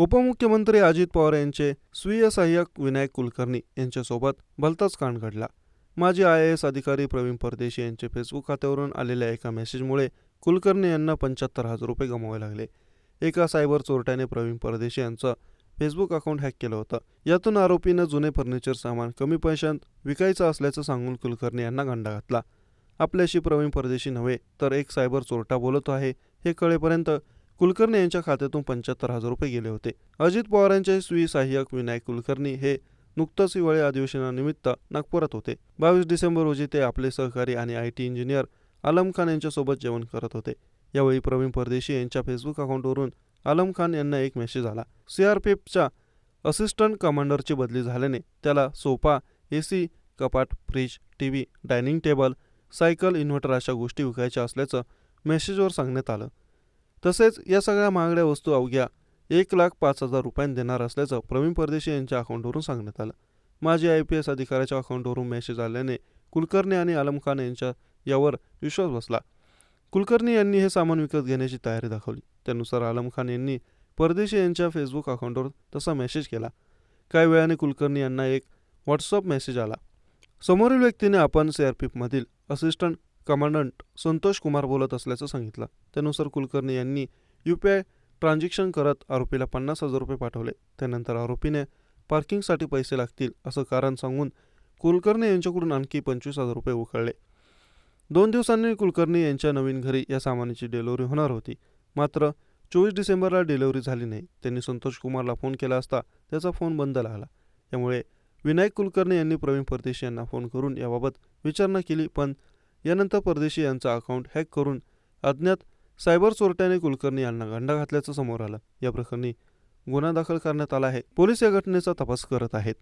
उपमुख्यमंत्री अजित पवार यांचे स्वीय सहाय्यक विनायक कुलकर्णी यांच्यासोबत भलताच कांड घडला. माजी आय ए एस अधिकारी प्रवीण परदेशी यांचे फेसबुक खात्यावरून आलेल्या एका मेसेजमुळे कुलकर्णी यांना पंच्याहत्तर हजार रुपये गमवावे लागले. एका सायबर चोरट्याने प्रवीण परदेशी यांचं फेसबुक अकाउंट हॅक केलं होतं. यातून आरोपीनं जुने फर्निचर सामान कमी पैशांत विकायचं असल्याचं सांगून कुलकर्णी यांना गंडा घातला. आपल्याशी प्रवीण परदेशी नव्हे तर एक सायबर चोरटा बोलत आहे हे कळेपर्यंत कुलकर्णी यांच्या खात्यातून पंच्याहत्तर हजार रुपये गेले होते. अजित पवारांचे स्वी सहाय्यक विनायक कुलकर्णी हे नुकतंच हिवाळी अधिवेशनानिमित्त नागपुरात होते. बावीस डिसेंबर रोजी ते आपले सहकारी आणि I T engineer Alam Khan यांच्यासोबत जेवण करत होते. यावेळी प्रवीण परदेशी यांच्या फेसबुक अकाउंटवरून आलम खान यांना एक मेसेज आला. सीआरपीएफच्या असिस्टंट कमांडरची बदली झाल्याने त्याला सोफा ए सी कपाट fridge T V dining table cycle inverter अशा गोष्टी विकायच्या असल्याचं मेसेजवर सांगण्यात आलं. तसेच या सगळ्या महागड्या वस्तू अवघ्या एक लाख पाच हजार रुपयांनी देणार असल्याचं प्रवीण परदेशी यांच्या अकाउंटवरून सांगण्यात आलं. माजी आय पी एस अधिकाऱ्याच्या अकाउंटवरून मेसेज आल्याने कुलकर्णी आणि आलम खान यांच्या यावर विश्वास बसला. कुलकर्णी यांनी हे सामान विकत घेण्याची तयारी दाखवली. त्यानुसार आलम खान यांनी परदेशी यांच्या फेसबुक अकाउंटवर तसा मेसेज केला. काही वेळाने कुलकर्णी यांना एक व्हॉट्सअप मेसेज आला. समोरील व्यक्तीने आपण सीआरपीएफमधील असिस्टंट कमांडंट संतोष कुमार बोलत असल्याचं सांगितलं. त्यानुसार कुलकर्णी यांनी यू पी आय ट्रान्झॅक्शन करत आरोपीला पन्नास हजार रुपये पाठवले. त्यानंतर आरोपीने पार्किंगसाठी पैसे लागतील असं कारण सांगून कुलकर्णी यांच्याकडून आणखी पंचवीस हजार रुपये उकळले. दोन दिवसांनी कुलकर्णी यांच्या नवीन घरी या सामानाची डिलिव्हरी होणार होती. मात्र चोवीस डिसेंबरला डिलिव्हरी झाली नाही. त्यांनी संतोष कुमारला फोन केला असता त्याचा फोन बंद लागला त्यामुळे विनायक कुलकर्णी यांनी प्रवीण परदेशी यांना फोन करून याबाबत विचारणा केली पण यानंतर परदेशी यांचा अकाउंट हॅक करून अज्ञात सायबर चोरट्याने कुलकर्णी यांना गंडा घातल्याचं समोर आलं. या प्रकरणी गुन्हा दाखल करण्यात आला आहे. पोलीस या घटनेचा तपास करत आहेत.